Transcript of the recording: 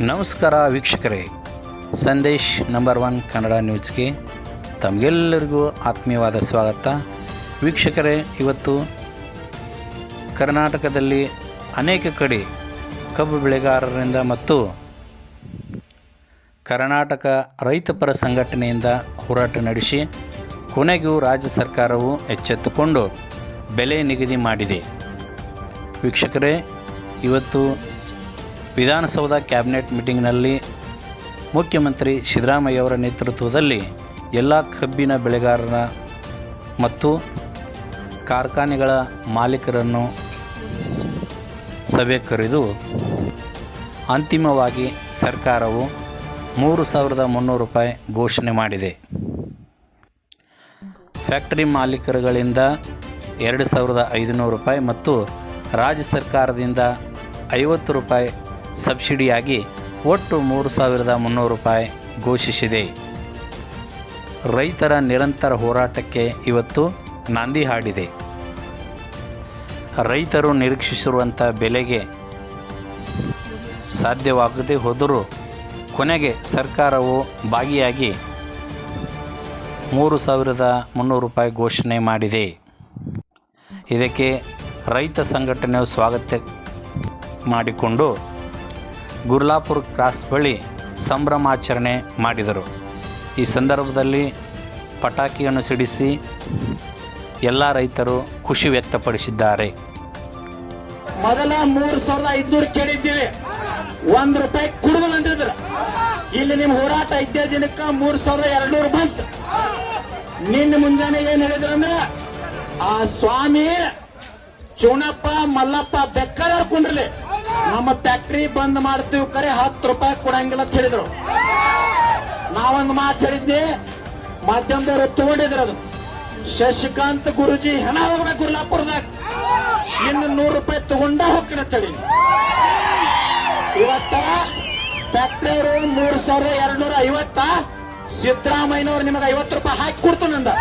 ನಮಸ್ಕಾರ ವೀಕ್ಷಕರೇ. Sandesh number one Kannada ನ್ಯೂಸ್ಗೆ ತಮಗೆಲ್ಲರಿಗೂ ಆತ್ಮೀಯವಾದ ಸ್ವಾಗತ. ವೀಕ್ಷಕರೇ, ಇವತ್ತು ಕರ್ನಾಟಕದಲ್ಲಿ ಅನೇಕ ಕಡೆ ಕಬ್ಬು ಬೆಳೆಗಾರರಿಂದ ಮತ್ತು ಕರ್ನಾಟಕ ರೈತಪರ ಸಂಘಟನೆಯಿಂದ ಹೋರಾಟ ನಡೆಸಿ ಕೊನೆಗೂ ರಾಜ್ಯ ಸರ್ಕಾರವು ಎಚ್ಚೆತ್ತುಕೊಂಡು ಬೆಲೆ ನಿಗದಿ ಮಾಡಿದೆ. ವೀಕ್ಷಕರೇ, ಇವತ್ತು ವಿಧಾನಸೌಧ ಕ್ಯಾಬಿನೆಟ್ ಮೀಟಿಂಗ್ನಲ್ಲಿ ಮುಖ್ಯಮಂತ್ರಿ ಸಿದ್ದರಾಮಯ್ಯವರ ನೇತೃತ್ವದಲ್ಲಿ ಎಲ್ಲ ಕಬ್ಬಿನ ಬೆಳೆಗಾರರ ಮತ್ತು ಕಾರ್ಖಾನೆಗಳ ಮಾಲೀಕರನ್ನು ಸಭೆ ಕರೆದು ಅಂತಿಮವಾಗಿ ಸರ್ಕಾರವು ಮೂರು ಸಾವಿರದ ಮುನ್ನೂರು ರೂಪಾಯಿ ಘೋಷಣೆ ಮಾಡಿದೆ. ಫ್ಯಾಕ್ಟರಿ ಮಾಲೀಕರುಗಳಿಂದ ಎರಡು ಸಾವಿರದ ಐದುನೂರು ರೂಪಾಯಿ ಮತ್ತು ರಾಜ್ಯ ಸರ್ಕಾರದಿಂದ ಐವತ್ತು ರೂಪಾಯಿ ಸಬ್ಸಿಡಿಯಾಗಿ ಒಟ್ಟು ಮೂರು ಸಾವಿರದ ಮುನ್ನೂರು ರೂಪಾಯಿ ಘೋಷಿಸಿದೆ. ರೈತರ ನಿರಂತರ ಹೋರಾಟಕ್ಕೆ ಇವತ್ತು ನಾಂದಿ ಹಾಡಿದೆ. ರೈತರು ನಿರೀಕ್ಷಿಸಿರುವಂಥ ಬೆಲೆಗೆ ಸಾಧ್ಯವಾಗದೇ ಹೋದರೂ ಕೊನೆಗೆ ಸರ್ಕಾರವು ಭಾಗಿಯಾಗಿ ಮೂರು ಸಾವಿರದ ಮುನ್ನೂರು ರೂಪಾಯಿ ಘೋಷಣೆ ಮಾಡಿದೆ. ಇದಕ್ಕೆ ರೈತ ಸಂಘಟನೆಯು ಸ್ವಾಗತ ಮಾಡಿಕೊಂಡು ಗುರ್ಲಾಪುರ ಕ್ರಾಸ್ ಬಳಿ ಸಂಭ್ರಮಾಚರಣೆ ಮಾಡಿದರು. ಈ ಸಂದರ್ಭದಲ್ಲಿ ಪಟಾಕಿಯನ್ನು ಸಿಡಿಸಿ ಎಲ್ಲ ರೈತರು ಖುಷಿ ವ್ಯಕ್ತಪಡಿಸಿದ್ದಾರೆ. ಮೊದಲ ಮೂರು ಸಾವಿರದ ಐದುನೂರು ಕೇಳಿದ್ದೀವಿ. ಒಂದ್ ರೂಪಾಯಿ ಕುಡಿದು ಬಂದಿದ್ರು ಇಲ್ಲಿ ನಿಮ್ ಹೋರಾಟ ಇದ್ದೇ ದಿನಕ್ಕ ಮೂರು ಸಾವಿರದ ಎರಡ್ನೂರು ಬಂತು. ನಿನ್ನ ಮುಂಜಾನೆ ಏನ್ ಹೇಳಿದ್ರು ಅಂದ್ರೆ, ಆ ಸ್ವಾಮಿ ಚೂನಪ್ಪ ಮಲ್ಲಪ್ಪ ಬೆಕ್ಕರ ಕುಂಡ್ರಲಿ. ನಮ್ಮ ಫ್ಯಾಕ್ಟ್ರಿ ಬಂದ್ ಮಾಡ್ತೀವಿ, ಕರೆ ಹತ್ತು ರೂಪಾಯಿ ಕೊಡಂಗಿಲ್ಲ ಅಂತ ಹೇಳಿದ್ರು. ನಾವೊಂದು ಮಾತು ಹೇಳಿದ್ದೆ, ಮಾಧ್ಯಮದವರು ತಗೊಂಡಿದ್ರು ಅದು. ಶಶಿಕಾಂತ್ ಗುರುಜಿ ಹೆಣ ಹೋಗ್ಬೇಕು ಇನ್ನು ನೂರು ರೂಪಾಯಿ ತಗೊಂಡ ಹೋಗ್ತೀನಿ ಅಂತೇಳಿ ಇವತ್ತ ಫ್ಯಾಕ್ಟ್ರಿ ಅವರು ಮೂರು ಸಾವಿರದ ಎರಡ್ನೂರ ಐವತ್ತ ಸಿದ್ದರಾಮಯ್ಯನವ್ರು ನಿಮಗೆ ಐವತ್ತು ರೂಪಾಯಿ ಹಾಕಿ ಕೊಡ್ತು ನಂದ